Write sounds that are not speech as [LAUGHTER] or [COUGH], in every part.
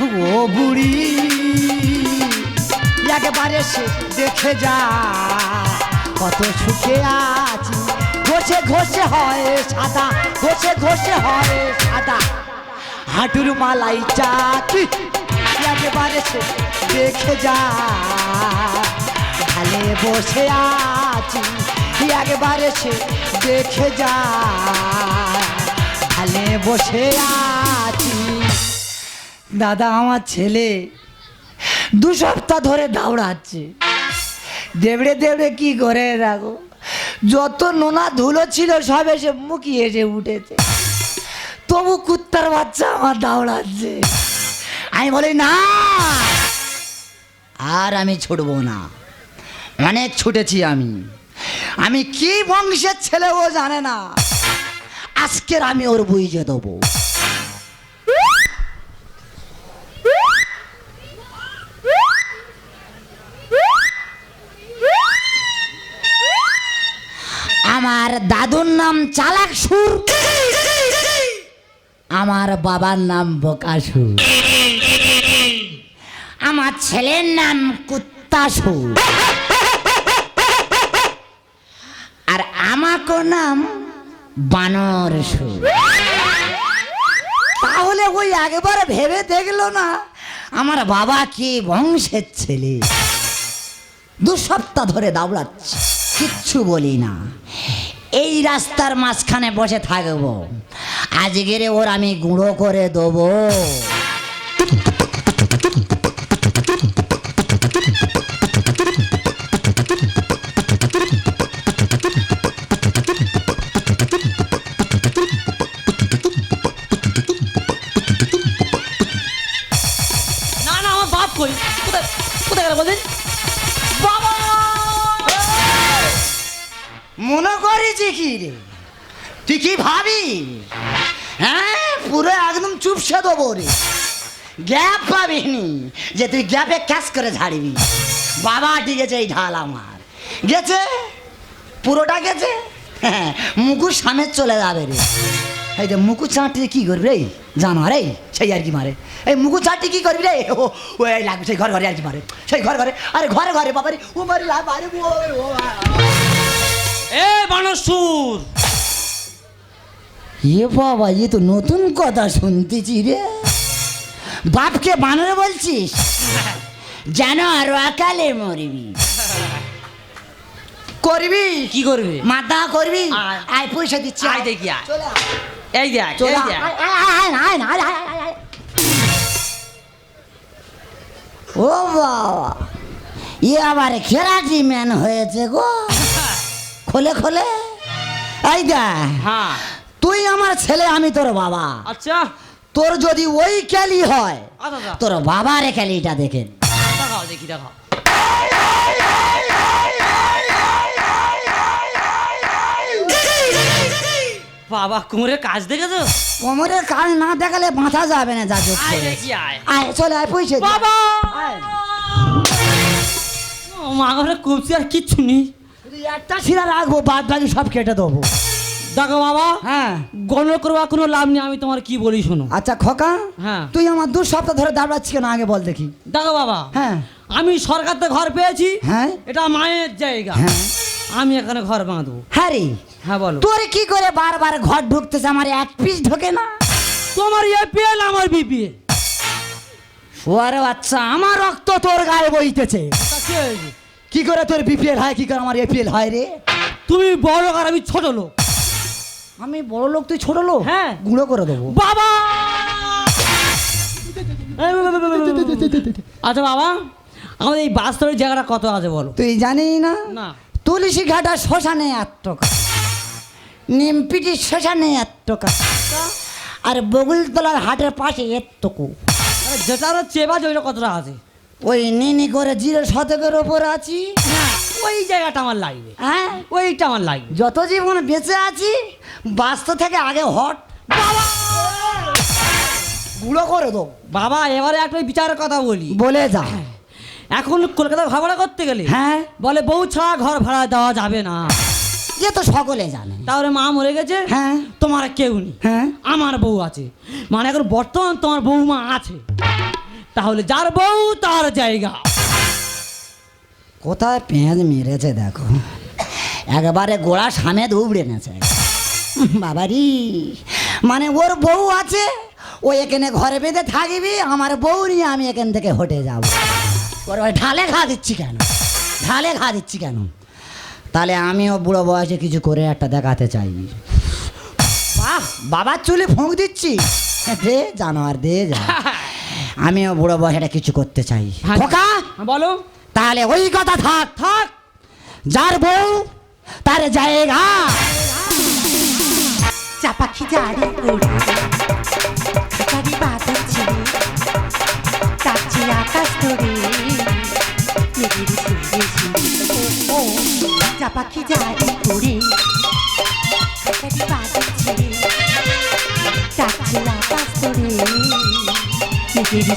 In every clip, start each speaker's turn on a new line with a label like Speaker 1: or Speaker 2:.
Speaker 1: ও বুড়ি। একবারে সে দেখে যা, কত সুখে আছি। ঘষে ঘষে হয় সাদা, ঘষে ঘষে হয় সাদা। হাঁটুর মালাই চাকি, একবারে সে দেখে যা। ঢালে বসে আছি, একবারে সে দেখে যা। ঢালে বসে আছি। দাদা, আমার ছেলে দু সপ্তাহ ধরে দাউড়াচ্ছে দেবড়ে দেবড়ে কি করে রাখো যত নোনা ধুলো ছিল, সব এসে মুখি এসে উঠেছে। তবু কুত্তার বাচ্চা আমার দাউড়াচ্ছে আমি বলি, না, আর আমি ছুটবো না। অনেক ছুটেছি আমি। আমি কি বংশের ছেলে ও জানে না। আজকের আমি ওর বুঝে দেবো। আমার দাদুর নাম চালাক সুর। আমার বাবার নাম বোকাসুর আমার ছেলের নাম কুত্তাসুর আর আমাকে নাম বানর সুর। তাহলে ওই একবার ভেবে দেখল না আমার বাবা কি বংশের ছেলে। দু সপ্তাহ ধরে দাউড়াচ্ছে কিচ্ছু বলি না। এই রাস্তার মাঝখানে বসে থাকব। আজকের ওর আমি গুঁড়ো করে দেবো।
Speaker 2: না না, আমার বাপ কই? কোথায় কোথায় গেল বলছেন
Speaker 1: মনে করেছি কি রে? তুই কি ভাবি? হ্যাঁ পুরো একদম চুপসে দেবো রে। গ্যাপ পাবিনি যে তুই গ্যাপে ক্যাশ করে ঝাড়বি। বাবা, ঠিক আছে, এই ঢাল আমার। গেছে? পুরোটা গেছে? হ্যাঁ মুকুর সামনে চলে যাবে রে। এই যে মুকু চাঁটি কি করবি রে? জানো রে সেই আর কি মারে। এই মুকু চাঁটি কি করবি রে? ও ও লাগবে, সেই ঘর ঘরে আর কি মারে। সেই ঘর ঘরে, আরে ঘরে ঘরে, বাবারে, ও মারি লা ও
Speaker 2: এ
Speaker 1: বাবা এ তো নতুন কথা শুনতেছি রে। বাপকে বানর বলছিস? যেন আর মরবি। করবি?
Speaker 2: কি করবি?
Speaker 1: করবি?
Speaker 2: আয়।
Speaker 1: পয়সা দিচ্ছি
Speaker 2: আয় দেখি এই
Speaker 1: ও বাবা ই আবার খেলাটি ম্যান হয়েছে গো। খোলে খোলে। এই
Speaker 2: হ্যাঁ।
Speaker 1: তুই আমার ছেলে আমি তোর বাবা।
Speaker 2: আচ্ছা।
Speaker 1: তোর যদি ওই ক্যালি হয়
Speaker 2: আচ্ছা আচ্ছা।
Speaker 1: তোর বাবার ক্যালিটা দেখেন।
Speaker 2: দেখাও দেখি দেখাও। বাবা কুমোরের কাজ দেখেছ?
Speaker 1: কোমরের কাজ না দেখালে বাঁধা যাবে না যা
Speaker 2: আয়
Speaker 1: চলে আয় পয়সা।
Speaker 2: বাবা। মা ঘরে কুপসি আর কিচ্ছু নেই।
Speaker 1: একটা শিরা রাখব বাদ বাকি সব কেটে দেবো।
Speaker 2: দেখো বাবা
Speaker 1: হ্যাঁ।
Speaker 2: গণ করবার কোনো লাভ নেই আমি তোমার কি বলি শোনো।
Speaker 1: আচ্ছা খোকা
Speaker 2: হ্যাঁ।
Speaker 1: তুই আমার দু সপ্তাহ ধরে দাঁড়াচ্ছি কেন আগে বল দেখি।
Speaker 2: দেখো বাবা
Speaker 1: হ্যাঁ।
Speaker 2: আমি সরকার থেকে ঘর পেয়েছি
Speaker 1: হ্যাঁ।
Speaker 2: এটা মায়ের জায়গা।
Speaker 1: হ্যাঁ।
Speaker 2: আমি এখানে ঘর বাঁধবো।
Speaker 1: হ্যাঁ রে।
Speaker 2: হ্যাঁ বলো।
Speaker 1: তোর কি করে বারবার ঘর ঢুকতেছে আমার এক পিস ঢোকে না?
Speaker 2: তোমার এপিএল আমার বিপিএল
Speaker 1: ওরে বাচ্চা আমার রক্ত তোর গায়ে বইতেছে। কি করে তোর বিপিএল হয় কি করে আমার এপিএল হয় রে?
Speaker 2: তুমি বড় আর আমি ছোট লোক।
Speaker 1: আমি বড় লোক তুই ছোট লোক?
Speaker 2: হ্যাঁ।
Speaker 1: গুঁড়ো করে দেবো।
Speaker 2: বাবা! আচ্ছা বাবা আমাদের এই বাস্তবের জায়গাটা কত আছে বলো?
Speaker 1: তুই জানি না?
Speaker 2: না।
Speaker 1: তুলসী ঘাটা শ্মশানে এত টাকা নিমপিটি শ্মশানে এত টাকা আর বগুলতলার হাটের পাশে এতটুকু
Speaker 2: যেটা চেবা ওইটা কতটা আছে?
Speaker 1: ওই নিনি করে জিরো শতকের ওপর আছি।
Speaker 2: ওই জায়গাটা আমার লাগবে।
Speaker 1: হ্যাঁ?
Speaker 2: ওইটা আমার লাগবে।
Speaker 1: যত জীবন বেঁচে আছি বাস্ত থেকে আগে হট।
Speaker 2: বাবা!
Speaker 1: গুঁড়ো করে দেবো
Speaker 2: বাবা এবারে একটা বিচারের কথা বলি।
Speaker 1: বলে যা।
Speaker 2: এখন কলকাতা ঘর ভাড়া করতে গেলে
Speaker 1: হ্যাঁ?
Speaker 2: বলে বউ ছাড়া ঘর ভাড়া দেওয়া যাবে না।
Speaker 1: এ তো সকলে জানে।
Speaker 2: তাহলে মা মরে গেছে
Speaker 1: হ্যাঁ।
Speaker 2: তোমার কেউ নেই।
Speaker 1: হ্যাঁ।
Speaker 2: আমার বউ আছে। মানে এখন বর্তমান তোমার বৌমা আছে। তাহলে যার বউ তার জায়গা।
Speaker 1: কোথায় পেঁয়াজ মেরেছে দেখো? একবারে গোড়া সামে উবড়ে নেছে। বাবারি মানে ওর বউ আছে ও এখানে ঘরে বেঁধে থাকবি আমার বউ নিয়ে আমি এখান থেকে হটে যাব। ওর ওই ঢালে খা দিচ্ছি কেন? ঢালে খা দিচ্ছি কেন? তাহলে আমিও বুড়ো বয়সে কিছু করে একটা দেখাতে চাই। বাহ বাবার চুলে ফোঁক দিচ্ছি। দে জানোয়ার দে যা। [LAUGHS] আমিও বুড়ো বয়সে কিছু করতে চাই।
Speaker 2: হ্যাঁ।
Speaker 1: খোকা!
Speaker 2: হ্যাঁ, বলো।
Speaker 1: তাহলে ওই কথা থাক। থাক। যার বউ তার জায়গা।
Speaker 3: চাপাখি জারি খাঁচারি বাদল ছিঁড়ে চাচ্ছি আকাশ ধরে। চাপাখি জারি খাঁচারি বাদল বিয়ের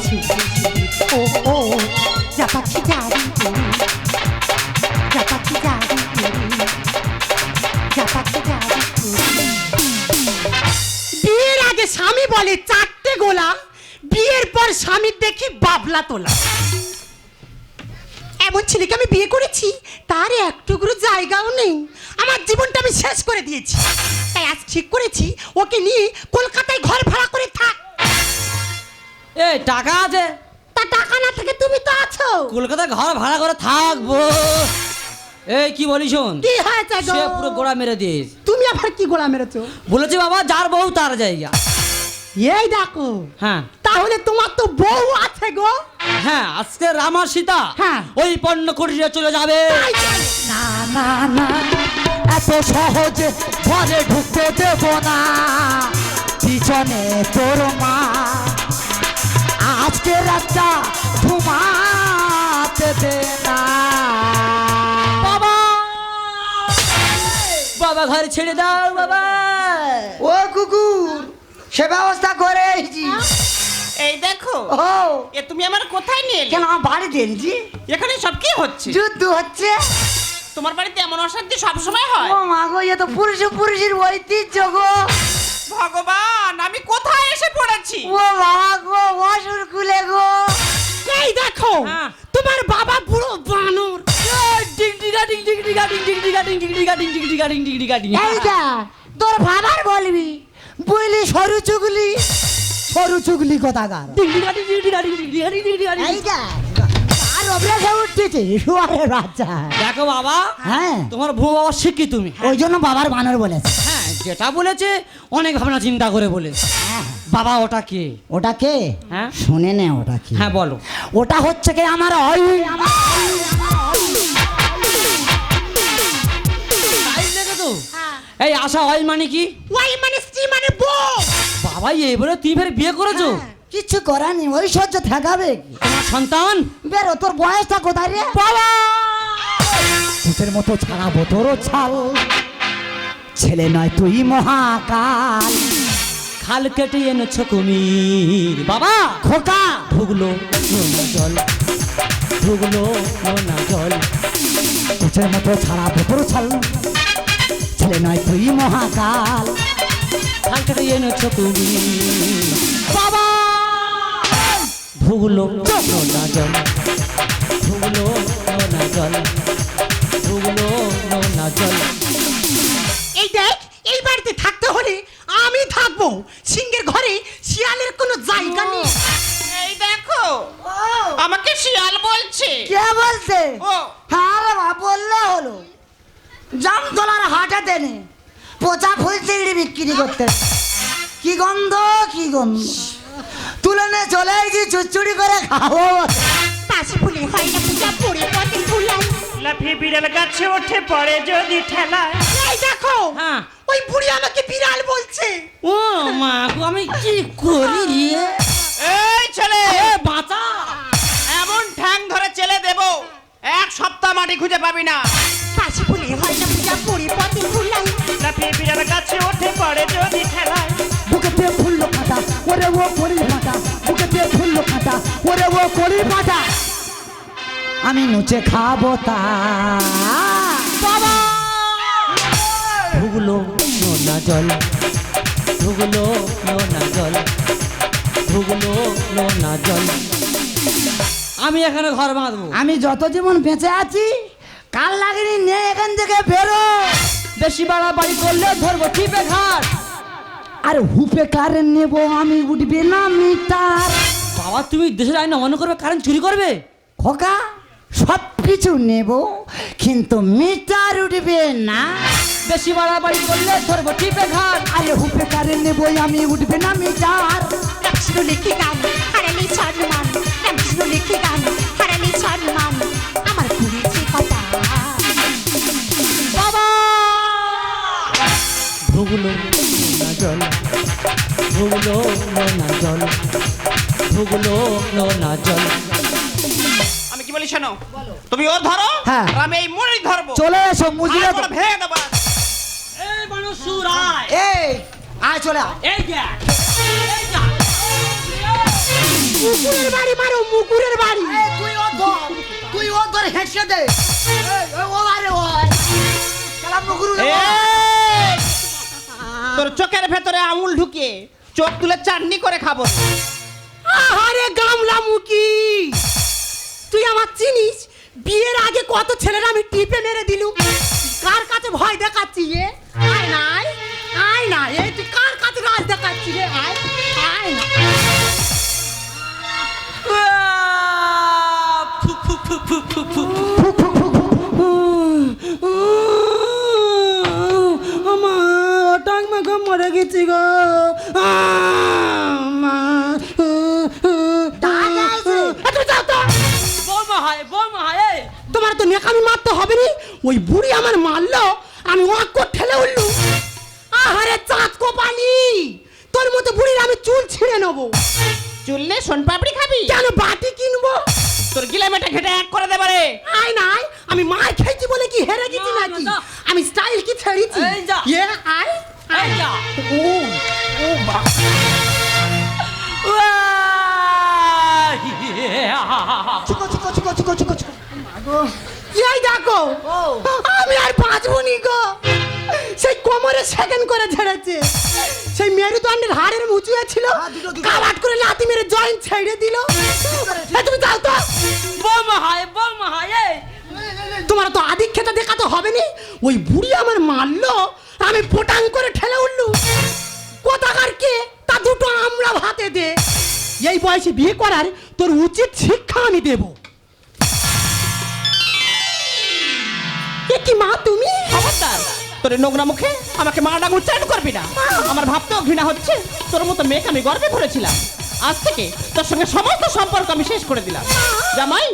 Speaker 3: আগে স্বামী বলে চারটে গোলা, বিয়ের পর স্বামীর দেখি বাবলা তোলা। এমন ছেলেকে আমি বিয়ে করেছি, তার এক টুকরো জায়গাও নেই। আমার জীবনটা আমি শেষ করে দিয়েছি। তাই আজ ঠিক করেছি, ওকে নিয়ে কলকাতায় ঘর ভাড়া করে থাক।
Speaker 2: এই টাকা আছে?
Speaker 3: তা টাকা না থাকে তুমি তো আছো।
Speaker 2: কলকাতায় ঘর ভাড়া করে থাকব। এই কি বলি শোন?
Speaker 3: কি হয়েছে গো?
Speaker 2: সে পুরো গোড়া মেরে দিস
Speaker 3: তুমি আবার কি গোলা মেরেছো?
Speaker 2: বলেছি বাবা যার বউ তার জায়গা।
Speaker 3: এই দেখো।
Speaker 2: হ্যাঁ।
Speaker 3: তাহলে তোমার তো বউ আছে গো।
Speaker 2: হ্যাঁ আজকে রামা সীতা
Speaker 3: হ্যাঁ।
Speaker 2: ওই পণ্য কুটিরে চলে যাবে।
Speaker 1: না না না। এত সহজে ঘরে ঢুকতে দেব না। পিছনে তোর মা। আজকে রাতটা ঘুমাতে দে না।
Speaker 2: বাবা! বাবা ঘর ছেড়ে দাও বাবা।
Speaker 1: ও কুকুর সে ব্যবস্থা করে এসেছি।
Speaker 4: এই দেখো
Speaker 1: ও।
Speaker 4: এ তুমি আমার কোথায় নিয়ে এলে?
Speaker 1: কেন আমার বাড়িতে এনেছি?
Speaker 4: এখানে সব কি হচ্ছে?
Speaker 1: যুদ্ধ হচ্ছে।
Speaker 4: তোমার বাড়িতে এমন অশান্তি সব সময় হয়?
Speaker 1: ও মা গো এ তো পুরুষ পুরুষের ঐতিহ্য গো।
Speaker 4: ভগবান! পড়েছি
Speaker 1: ও বাবা গো অসুর কুলে গো।
Speaker 3: এই দেখো
Speaker 2: হ্যাঁ।
Speaker 3: তোমার বাবা বুড়ো বানর।
Speaker 2: ডিং ডিগা ডিং ডিং ডিগা ডিং ডিং ডিগা ডিং ডিং ডিগা ডিং ডিং ডিগা ডিং ডিং ডিগা ডিং।
Speaker 1: এই যা তোর ভাবার বলবি বইলি সরু চুগলি। সরু চুগলি কথাকার?
Speaker 2: ডিং ডিগা ডিং ডিং ডিগা ডিং ডিং ডিগা ডিং ডিং ডিগা। ডিং
Speaker 1: এই যা আর অভ্যাসে উঠতেছে শুয়ারের বাচ্চা।
Speaker 2: দেখো বাবা
Speaker 1: হ্যাঁ।
Speaker 2: তোমার ভূ বাবা শিক্ষি তুমি।
Speaker 1: ওই জন্য বাবার বানর বলেছে।
Speaker 2: হ্যাঁ যেটা বলেছে অনেক ভাবনা চিন্তা করে বলেছে। বাবা ওটা কে?
Speaker 1: ওটা কে?
Speaker 2: হ্যাঁ?
Speaker 1: শুনে নে ওটা কি।
Speaker 2: হ্যাঁ বলো।
Speaker 1: ওটা হচ্ছে কি? আমার অই
Speaker 2: তো। এই আশা হয় মানে কি?
Speaker 3: ওয়াই মানে স্ত্রী মানে বউ।
Speaker 2: বাবা এবারে তুই ফের বিয়ে করেছ?
Speaker 1: কিচ্ছু করার নেই ওই সহ্য ঠেকাবে
Speaker 2: তোমার সন্তান?
Speaker 1: বেরো তোর বয়সটা কোথায় রে?
Speaker 2: বাবা!
Speaker 1: ভূতের মতো ছাড়াবো তোরও ছাল। ছেলে নয় তুই মহাকাল।
Speaker 2: খাল কেটে এনেছো কুমির। বাবা,
Speaker 1: খোকা!
Speaker 2: ঢুকলো জল। ঢুকলো নোনা জল।
Speaker 1: ভূতের মতো ছাড়াবো তোর ছাল। ছেলে নয় তুই মহাকাল।
Speaker 2: খাল কেটে এনেছো কুমির। বাবা! ঢুকলো নোনা জল। ঢুকলো নোনা জল। ঢুকলো নোনা জল।
Speaker 3: এই দেখ, এই বাড়িতে থাকতে হলে আমি থাকব। সিংহের ঘরে শিয়ালের কোনো জায়গা নেই।
Speaker 4: এই দেখো আমাকে শিয়াল বলছে।
Speaker 1: কে বলছে?
Speaker 4: ও।
Speaker 1: হ্যাঁ রে বললে হলো। জামতলার হাটাতে নে পচা ফুল চিংড়ি বিক্রি করতে। কি গন্ধ কি গন্ধ। তুলে নে চলে এসেছি চুচুড়ি করে খাব।
Speaker 3: পাশে ফুলে হয় না পূজা পড়ে পথে ফুলাই
Speaker 5: লাফিয়ে বিড়াল গাছে ওঠে পড়ে যদি ঠেলায়।
Speaker 3: এই দেখো
Speaker 2: হ্যাঁ।
Speaker 3: ওই বুড়ি আমাকে বিড়াল
Speaker 2: ও মা গো, আমি কি করি? রে
Speaker 4: এই ছেলে!
Speaker 2: বাঁচা!
Speaker 4: এমন ঠ্যাং ধরে চেলে দেব এক সপ্তাহ মাটি খুঁজে পাবি না।
Speaker 3: পাশে ফুলে হয় না পূজা পড়ে পথে ফুলাই।
Speaker 5: লাফিয়ে বিড়াল গাছে ওঠে পড়ে যদি ঠেলায়
Speaker 1: বুকেতে ফুললো কাঁটা ওরে ও করি ফাটা। বুকেতে ফুললো কাঁটা ওরে ও করি ফাটা। আমি নুচে খাব তা।
Speaker 2: বাবা! নোনা জল। ঢুকলো নোনা জল ঢুকলো নোনা জল। আমি এখানে ঘর বাঁধবো।
Speaker 1: আমি যত জীবন বেঁচে আছি কাল লাগেনি নে এখান থেকে বেরো।
Speaker 2: বেশি বাড়াবাড়ি করলে ধরবো টিপে ঘাট
Speaker 1: আর হুপে কারেন্ট নেব আমি উঠবে না মিটার।
Speaker 2: বাবা তুমি দেশের আইন অমান্য করবে কারেন্ট চুরি করবে?
Speaker 1: খোকা সব কিছু নেব কিন্তু মিটার উঠবে না।
Speaker 2: বেশি বাড়াবাড়ি করলে ধরবো টিপে ঘাট।
Speaker 1: আরে হুপে কারেন্ট নেব আমি উঠবে না মিটার
Speaker 3: রামকৃষ্ণ লিখে গান হারালি সম্মান রামকৃষ্ণ লিখে গান হারালি সম্মান আমার পুড়েছে কপাল
Speaker 2: বাবা! ভুগলো না জল ভুগলো না জল ভুগলো না জল।
Speaker 4: আমি কি বলি শোনো? তুমি ও ধরো
Speaker 1: হ্যাঁ।
Speaker 4: আমি এই মুড়ি ধরবো।
Speaker 1: চলে এসো মুজিরা
Speaker 4: ভেঙে দেবো।
Speaker 2: মানুষ সুরায়
Speaker 1: এই আয় চলে আয়।
Speaker 2: এই দেখ
Speaker 3: মুকুরের বাড়ি মারো মুকুরের বাড়ি।
Speaker 1: তুই ও ধর তুই ও ধর হেঁচে দে। ও আরে ও আয়। শালা মুগুরু রে, ও।
Speaker 4: এই! তোর চোখের ভেতরে আঙুল ঢুকিয়ে চোখ তুলে চাটনি করে খাব।
Speaker 3: আরে গামলা মুকি। তুই আমার চিনিস? বিয়ের আগে কত ছেলেরা আমি টিপে মেরে দিলুম। কার কাছে ভয় দেখাচ্ছি এ? ওই বুড়ি আমার মারলো আমি ওয়াক ঠেলে উঠলু। আহারে চাঁদ কোপালি তোর মতো বুড়ির আমি চুল ছিঁড়ে নেব।
Speaker 4: চুললে সোন পাপড়ি খাবি?
Speaker 3: কেন বাটি কিনবো?
Speaker 4: তোর গিলামেটা ঘেটে এক করে দেবে রে
Speaker 3: আয় নাই আমি মার খেয়েছি বলে কি হেরে গেছি
Speaker 2: না,
Speaker 3: নাকি। আমি স্টাইল কি ছেড়েছি?
Speaker 2: এই যা।
Speaker 3: এ আয়
Speaker 2: আয়। যা।
Speaker 3: ও ও বা
Speaker 1: চুকো চুকো চুকো চুকো চুকো চুকো
Speaker 3: এই দেখো আমি আর বাঁচবো নি গো। সেই কোমরে সেকেন্ড করে ঝেড়েছে। সেই মেরুদণ্ডের হাড়ের মুচুয়া ছিল।
Speaker 1: হ্যাঁ।
Speaker 3: কাবাট করে লাতি মেরে জয়েন্ট ছেড়ে দিল। তুমি যাও তো।
Speaker 2: বৌমা হয় বৌমা হয়
Speaker 3: তোমার তো আদিক্ষেতা দেখাতে হবে নি। ওই বুড়ি আমার মারলো আমি পোটাং করে ঠেলে উঠলু কোথাকার কে? তা দুটো আমরা ভাতে দে। এই বয়সে বিয়ে করার তোর উচিত শিক্ষা আমি দেব। এ কি মা তুমি?
Speaker 4: খবরদার। তোর নোংরা মুখে আমাকে মা ডাক উচ্চারণ করবি না। আমার ভাবতেও ঘৃণা হচ্ছে। তোর মতো মেয়েকে আমি গর্বে ধরেছিলাম। আজ থেকে তোর সঙ্গে সমস্ত সম্পর্ক আমি শেষ করে দিলাম। জামাই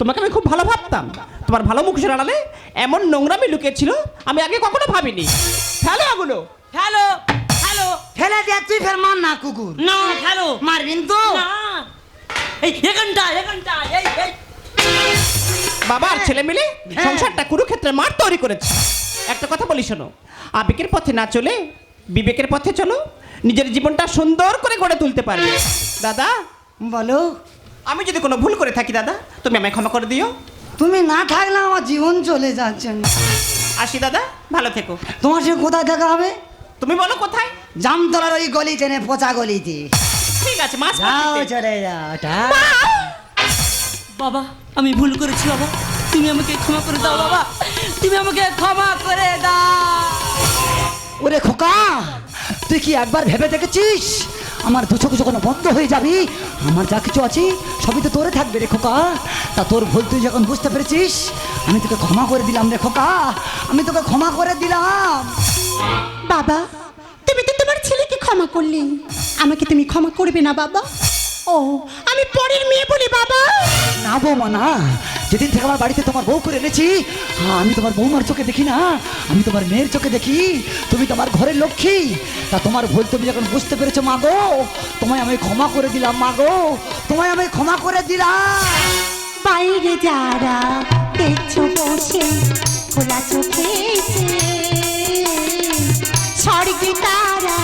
Speaker 4: তোমাকে আমি খুব ভালো ভাবতাম। তোমার ভালো মুখের আড়ালে এমন নোংরামি লুকিয়েছিল আমি আগে কখনো ভাবিনি। হ্যালো এগুলো।
Speaker 2: হ্যালো হ্যালো
Speaker 1: ফেলে দে তুই ফের মার না কুকুর।
Speaker 2: না হ্যালো
Speaker 1: মারবিন তো?
Speaker 2: না। এই এখানটা এখানটা এই এই।
Speaker 4: বাবা আর ছেলে মিলে সংসারটা কুরুক্ষেত্রে মাঠ তৈরি করেছে। একটা কথা বলি শোনো আবেগের পথে না চলে বিবেকের পথে চলো নিজের জীবনটা সুন্দর করে গড়ে তুলতে পারবে। দাদা
Speaker 1: বলো।
Speaker 4: আমি যদি কোনো ভুল করে থাকি দাদা তুমি আমায় ক্ষমা করে দিও।
Speaker 1: তুমি না থাকলে আমার জীবন চলে যাচ্ছে
Speaker 4: আসি দাদা ভালো থেকো।
Speaker 1: তোমার সঙ্গে কোথায় দেখা হবে?
Speaker 4: তুমি বলো কোথায়?
Speaker 1: জামতলার ওই গলি চেনে পচা গলিতে।
Speaker 4: ঠিক আছে মাছ
Speaker 1: যাও চলে যাও
Speaker 2: বাবা আমি ভুল করেছি বাবা। তুমি আমাকে ক্ষমা করে দাও বাবা। তুমি আমাকে ক্ষমা করে দাও।
Speaker 1: ওরে খোকা তুই কি একবার ভেবে দেখেছিস? আমার দু চোখ যখন বন্ধ হয়ে যাবি আমার যা কিছু আছে সবই তো তোরে থাকবে রে খোকা। তা তোর ভুল তুই যখন বুঝতে পেরেছিস আমি তোকে ক্ষমা করে দিলাম রে খোকা। আমি তোকে ক্ষমা করে দিলাম।
Speaker 3: বাবা তুমি তো তোমার ছেলেকে ক্ষমা করলে। আমাকে তুমি ক্ষমা করবে না বাবা। ও আমি পরের মেয়ে বলি বাবা।
Speaker 1: না বৌমা না। যেদিন থেকে আমার বাড়িতে তোমার বউ করে এনেছি হ্যাঁ, আমি তোমার বৌমার চোখে দেখি না আমি তোমার মেয়ের চোখে দেখি। তুমি তোমার ঘরের লক্ষ্মী। তা তোমার ভুল তুমি যখন বুঝতে পেরেছ মা গো তোমায় আমি ক্ষমা করে দিলাম মা গো। তোমায় আমি ক্ষমা করে দিলাম।
Speaker 3: বাইরে যারা দেখছ বসে খোলা চোখে স্বর্গে তারা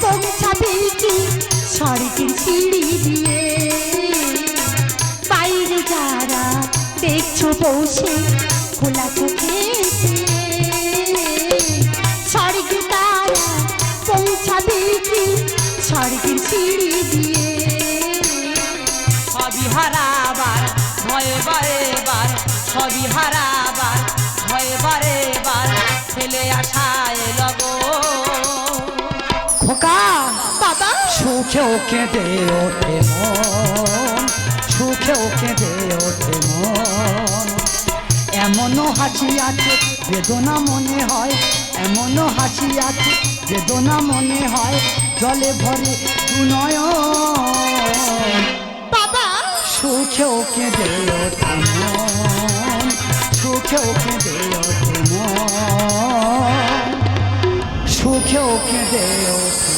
Speaker 3: পৌঁছাবে কি? স্বর্গের সিঁড়ি দিয়ে। বাইরে যারা দেখছ বসে, খোলা চোখে স্বর্গে তারা পৌঁছাবে কি? স্বর্গের সিঁড়ি দিয়ে।
Speaker 2: সবই হারাবার, ভয়ে বারে বার, সবই হারাবার
Speaker 1: কেঁদে ওঠে মন সুখেও কেঁদে ওঠে মন। এমনও হাসি আছে বেদনা মনে হয়। এমনও হাসি আছে বেদনা মনে হয়। জলে ভরে দুনয়ন
Speaker 3: দাদা
Speaker 1: সুখেও কেঁদে ওঠে মন সুখেও কেঁদে ওঠে মন। সুখেও কেঁদে ওঠে